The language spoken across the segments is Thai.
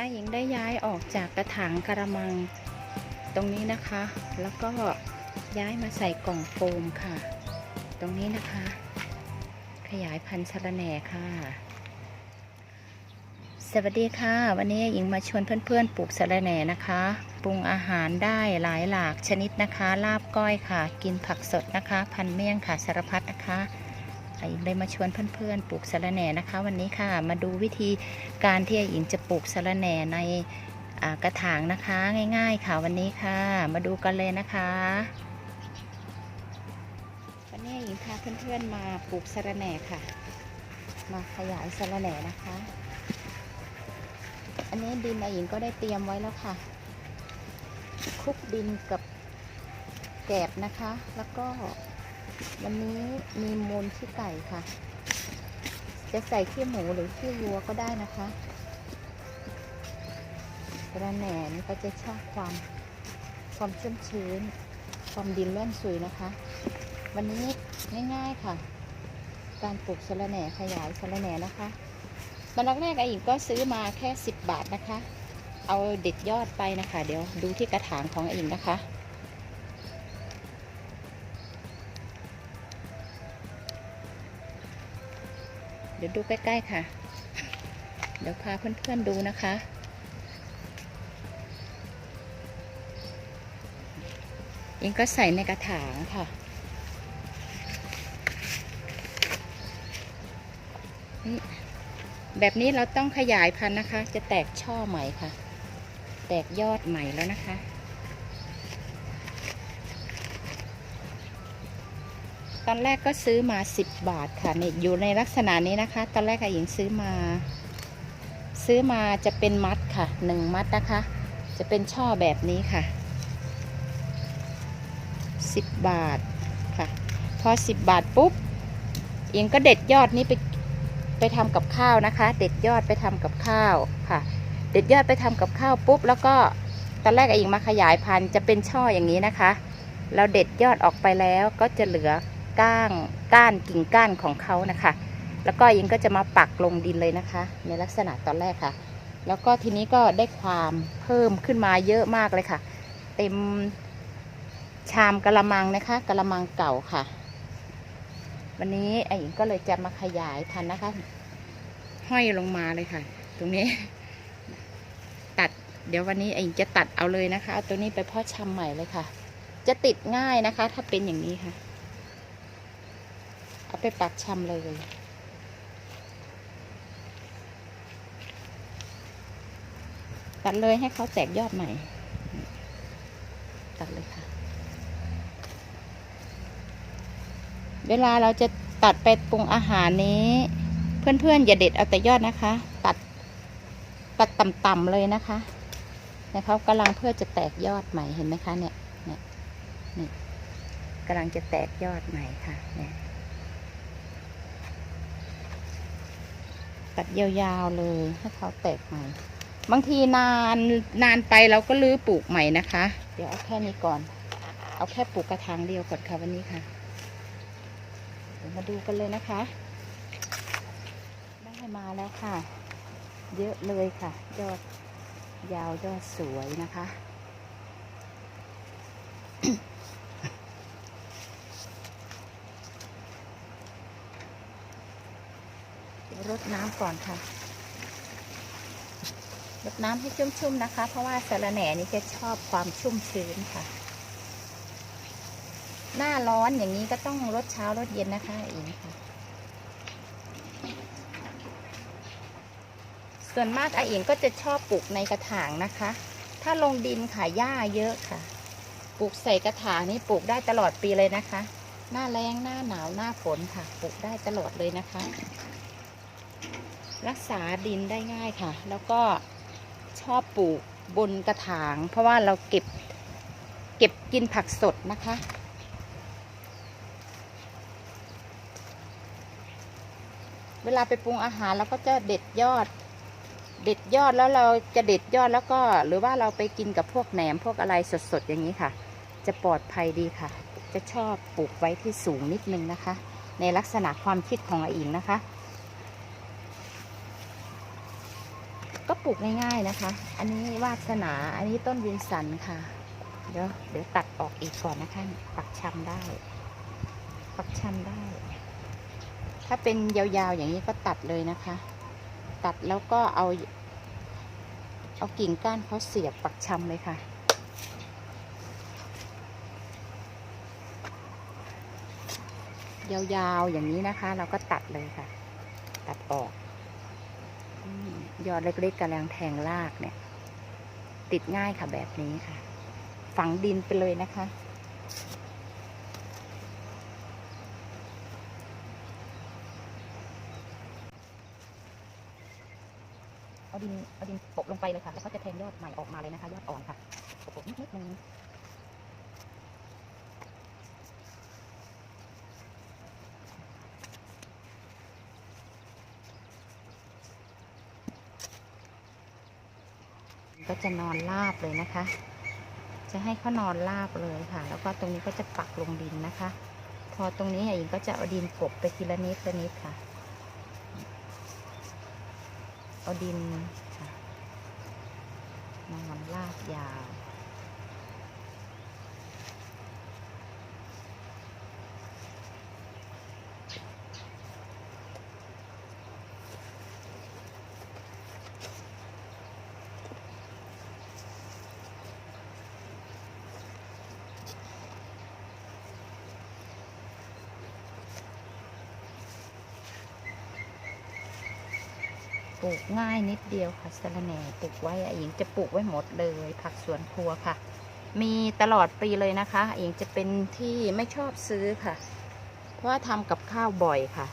อาหญิงได้ย้ายออกจากกระถางกระมังตรงนี้นะคะ แล้วก็ย้ายมาใส่กล่องโฟมค่ะ ตรงนี้นะคะ ขยายพันธุ์สะระแหน่ค่ะ สวัสดีค่ะ วันนี้หญิงมาชวนเพื่อนๆปลูกสะระแหน่นะคะ ปรุงอาหารได้หลายหลากชนิดนะคะ ลาบก้อยค่ะ กินผักสดนะคะ พันเมี่ยงค่ะสารพัดนะคะ หญิงเลยมาชวนเพื่อนๆปลูกสะระแหน่นะคะ วันนี้ค่ะมาดูวิธีการที่หญิงจะปลูกสะระแหน่ในกระถางนะคะง่าย ๆ ค่ะวันนี้ค่ะ มาดูกันเลยนะคะวันนี้หญิงพาเพื่อนๆมาปลูกสะระแหน่ค่ะ มาขยายสะระแหน่นะคะ อันนี้ดินอาหญิงก็ได้เตรียมไว้แล้วค่ะคลุกดินกับแกบนะคะ แล้วก็ วันนี้มีมูลขี้ไก่ค่ะ จะใส่ขี้หมูหรือขี้วัวก็ได้นะคะกระแหน่นี่ก็จะชอบความความชุ่มชื้น ความดินร่วนซุยนะคะ วันนี้ง่ายๆค่ะ การปลูกสะระแหน่ขยายสะระแหน่นะคะตอนแรกๆไอหญิงก็ซื้อมาแค่ 10 บาทนะคะ เอาเด็ดยอดไปนะคะ เดี๋ยวดูที่กระถางของไอหญิงนะคะ เดี๋ยวดูใกล้ๆค่ะ เดี๋ยวพาเพื่อนๆดูนะคะ อิงก็ใส่ในกระถางค่ะ แบบนี้เราต้องขยายพันธุ์นะคะ จะแตกช่อใหม่ค่ะ แตกยอดใหม่แล้วนะคะ ตอนแรกก็ซื้อมา 10 บาทค่ะเนี่ยอยู่ในลักษณะนี้นะคะ ตอนแรกอะหญิงซื้อมา ซื้อมาจะเป็นมัดค่ะหนึ่งมัดนะคะ จะเป็นช่อแบบนี้ค่ะ 10 บาทค่ะ พอ 10 บาทปุ๊บเองก็เด็ดยอดนี้ไปไปทำกับข้าวนะคะ เด็ดยอดไปทำกับข้าวค่ะ เด็ดยอดไปทำกับข้าวปุ๊บ แล้วก็ตอนแรกเองมาขยายพันธุ์จะเป็นช่ออย่างนี้นะคะ เราเด็ดยอดออกไปแล้วก็จะเหลือ ก้างก้านกิ่งก้านของเขานะคะ แล้วก็ยิงก็จะมาปักลงดินเลยนะคะ ในลักษณะตอนแรกค่ะ แล้วก็ทีนี้ก็ได้ความเพิ่มขึ้นมาเยอะมากเลยค่ะ เต็มชามกะละมังนะคะกะละมังเก่าค่ะ วันนี้ไอ้หญิงก็เลยจะมาขยายพันธุ์นะคะ ห้อยลงมาเลยค่ะ ตรงนี้ ตัด เดี๋ยววันนี้ไอ้หญิงจะตัดเอาเลยนะคะเอาตัวนี้ไปเพาะชำใหม่เลยค่ะ จะติดง่ายนะคะ ถ้าเป็นอย่างนี้ค่ะ เอาไปปักชำเลยตัดเลยให้เขาแตกยอดใหม่ ตัดเลยค่ะ เวลาเราจะตัดไปปรุงอาหารนี้ เพื่อนๆ อย่าเด็ดเอาแต่ยอดนะคะ ตัดตัดต่ำๆเลยนะคะนะคะกำลังเพื่อจะแตกยอดใหม่เห็นไหมคะเนี่ยเนี่ยนี่กำลังจะแตกยอดใหม่ค่ะเนี่ย ตัดยาวๆเลยให้เขาแตกใหม่ บางทีนานนานไปเราก็ลื้อปลูกใหม่นะคะ เดี๋ยวเอาแค่นี้ก่อน เอาแค่ปลูกกระถางเดียวก่อนค่ะวันนี้ค่ะเดี๋ยวมาดูกันเลยนะคะ ได้มาแล้วค่ะ เยอะเลยค่ะ ยอดยาวยอดสวยนะคะ เดี๋ยว รดน้ำก่อนค่ะรดน้ำให้ชุ่มๆนะคะ เพราะว่าสะระแหน่นี่จะชอบความชุ่มชื้นค่ะ หน้าร้อนอย่างนี้ก็ต้องรดเช้ารดเย็นนะคะอีกค่ะส่วนมากอาเองก็จะชอบปลูกในกระถางนะคะ ถ้าลงดินค่ะหญ้าเยอะค่ะ ปลูกใส่กระถางนี่ปลูกได้ตลอดปีเลยนะคะ หน้าแรงหน้าหนาวหน้าฝนค่ะ ปลูกได้ตลอดเลยนะคะ รักษาดินได้ง่ายค่ะ แล้วก็ชอบปลูกบนกระถาง เพราะว่าเราเก็บเก็บกินผักสดนะคะ เวลาไปปรุงอาหารเราก็จะเด็ดยอด เด็ดยอดแล้วเราจะเด็ดยอดแล้วก็ หรือว่าเราไปกินกับพวกแหนมพวกอะไรสดๆอย่างนี้ค่ะ จะปลอดภัยดีค่ะ จะชอบปลูกไว้ที่สูงนิดนึงนะคะ ในลักษณะความคิดของอาอิงนะคะ ก็ป ลูกง่ายๆนะคะ อันนี้วาสนา อันนี้ต้นวินสันค่ะ เดี๋ยวเดี๋ยวตัดออกอีกก่อนนะคะปักชำได้ ปักชำได้ ถ้าเป็นยาวๆอย่างนี้ก็ตัดเลยนะคะ ตัดแล้วก็เอา เอากิ่งก้านเขาเสียบปักชำเลยค่ะยาวๆอย่างนี้นะคะ เราก็ตัดเลยค่ะ ตัดออก ยอดเล็กๆกำลังแทงรากเนี่ย ติดง่ายค่ะแบบนี้ค่ะ ฝังดินไปเลยนะคะ เอาดินเอาดินปกลงไปเลยค่ะ แล้วก็จะแทงยอดใหม่ออกมาเลยนะคะ ยอดอ่อนค่ะปกนิดๆนึง ก็จะนอนราบเลยนะคะ จะให้เขานอนราบเลยค่ะ แล้วก็ตรงนี้ก็จะปักลงดินนะคะ พอตรงนี้อิงก็จะเอาดินกบไปทีละนิดละนิดค่ะ เอาดินค่ะนอนราบยาว ปลูกง่ายนิดเดียวค่ะสะระแหน่ปลูกไว้อหญิงจะปลูกไว้หมดเลย ผักสวนครัวค่ะ มีตลอดปีเลยนะคะหญิงจะเป็นที่ไม่ชอบซื้อค่ะ เพราะว่าทำกับข้าวบ่อยค่ะ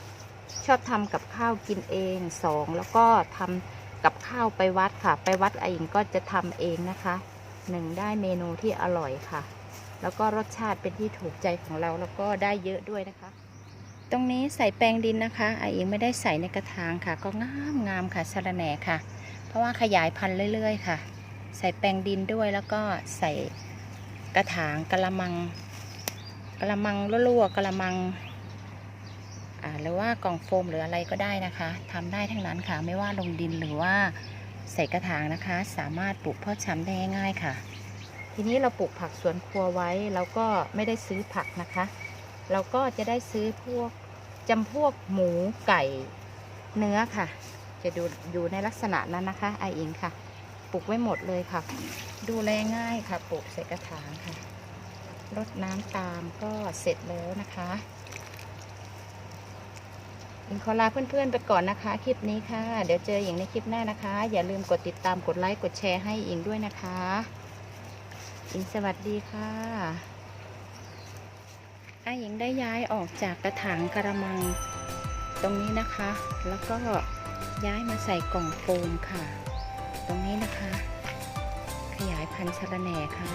ชอบทำกับข้าวกินเองสองแล้วก็ทำกับข้าวไปวัดค่ะ ไปวัดอหญิงก็จะทำเองนะคะหนึ่งได้เมนูที่อร่อยค่ะ แล้วก็รสชาติเป็นที่ถูกใจของเราแล้วก็ได้เยอะด้วยนะคะ ตรงนี้ใส่แปลงดินนะคะไอเองไม่ได้ใส่ในกระถางค่ะ ก็งามงามค่ะสะระแหน่ค่ะ เพราะว่าขยายพันธุ์เรื่อย ๆ ค่ะ ใส่แปลงดินด้วยแล้วก็ใส่กระถางกระมังกระมังรั่วๆกระมังหรือว่ากล่องโฟมหรืออะไรก็ได้นะคะทำได้ทั้งนั้นค่ะ ไม่ว่าลงดินหรือว่าใส่กระถางนะคะ สามารถปลูกเพาะชำได้ง่ายๆค่ะ ทีนี้เราปลูกผักสวนครัวไว้เราก็ไม่ได้ซื้อผักนะคะ เราก็จะได้ซื้อพวกจำพวกหมูไก่เนื้อค่ะ จะดูอยู่ในลักษณะนั้นนะคะไออิงค่ะ ปลูกไว้หมดเลยค่ะ ดูแลง่ายค่ะ ปลูกใส่กระถางค่ะ รดน้ำตามก็เสร็จแล้วนะคะอิงขอลาเพื่อนๆไปก่อนนะคะ คลิปนี้ค่ะ เดี๋ยวเจออย่างในคลิปหน้านะคะ อย่าลืมกดติดตามกดไลค์กดแชร์ให้อิงด้วยนะคะ อิงสวัสดีค่ะ อาหญิงได้ย้ายออกจากกระถางกระมังตรงนี้นะคะ แล้วก็ย้ายมาใส่กล่องโฟมค่ะ ตรงนี้นะคะ ขยายพันธุ์ชะระแหน่ค่ะ